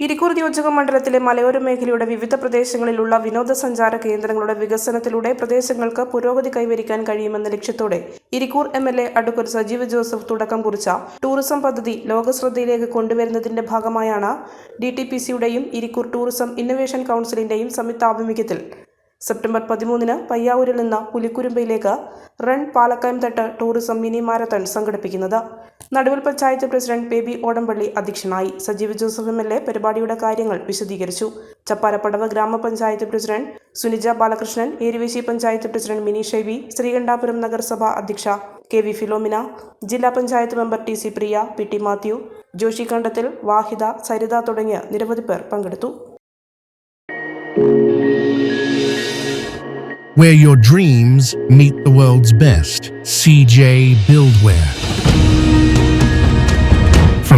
ഇരിക്കൂർ നിയോജക മണ്ഡലത്തിലെ മലയോര മേഖലയുടെ വിവിധ പ്രദേശങ്ങളിലുള്ള വിനോദസഞ്ചാര കേന്ദ്രങ്ങളുടെ വികസനത്തിലൂടെ പ്രദേശങ്ങൾക്ക് പുരോഗതി കൈവരിക്കാൻ കഴിയുമെന്ന ലക്ഷ്യത്തോടെ Irikkur M L A advocate Sajeev Joseph തുടക്കം കുറിച്ച ടൂറിസം പദ്ധതി ലോകശ്രദ്ധയിലേക്ക് കൊണ്ടുവരുന്നതിന്റെ ഭാഗമായാണ് ഡി ടി പി സിയുടെയും ഇരിക്കൂർ ടൂറിസം ഇന്നൊവേഷൻ കൗൺസിലിന്റെയും സംയുക്താഭിമുഖ്യത്തിൽ. സെപ്റ്റംബർ പതിമൂന്നിന് പയ്യാവൂരിൽ നിന്ന് പുലിക്കുരുമ്പയിലേക്ക് run Palakkayam Thattu tourism mini marathon സംഘടിപ്പിക്കുന്നത്. നടുവിൽ പഞ്ചായത്ത് പ്രസിഡന്റ് ബേബി ഓടംപള്ളി അധ്യക്ഷനായി Sajeev Joseph M L A പരിപാടിയുടെ കാര്യങ്ങൾ വിശദീകരിച്ചു ചപ്പാരപ്പടവ് ഗ്രാമപഞ്ചായത്ത് പ്രസിഡന്റ് സുനിജ ബാലകൃഷ്ണൻ ഏരുവേശി പഞ്ചായത്ത് പ്രസിഡന്റ് മിനി ഷൈബി ശ്രീകണ്ഠാപുരം നഗരസഭ അധ്യക്ഷ കെ വി ഫിലോമിന ജില്ലാ panchayat member T C Priya P T Mathew Joshy Kandathil Vahida Saritha തുടങ്ങിയ നിരവധി പേർ പങ്കെടുത്തു Where your dreams meet the world's best. CJ Buildware.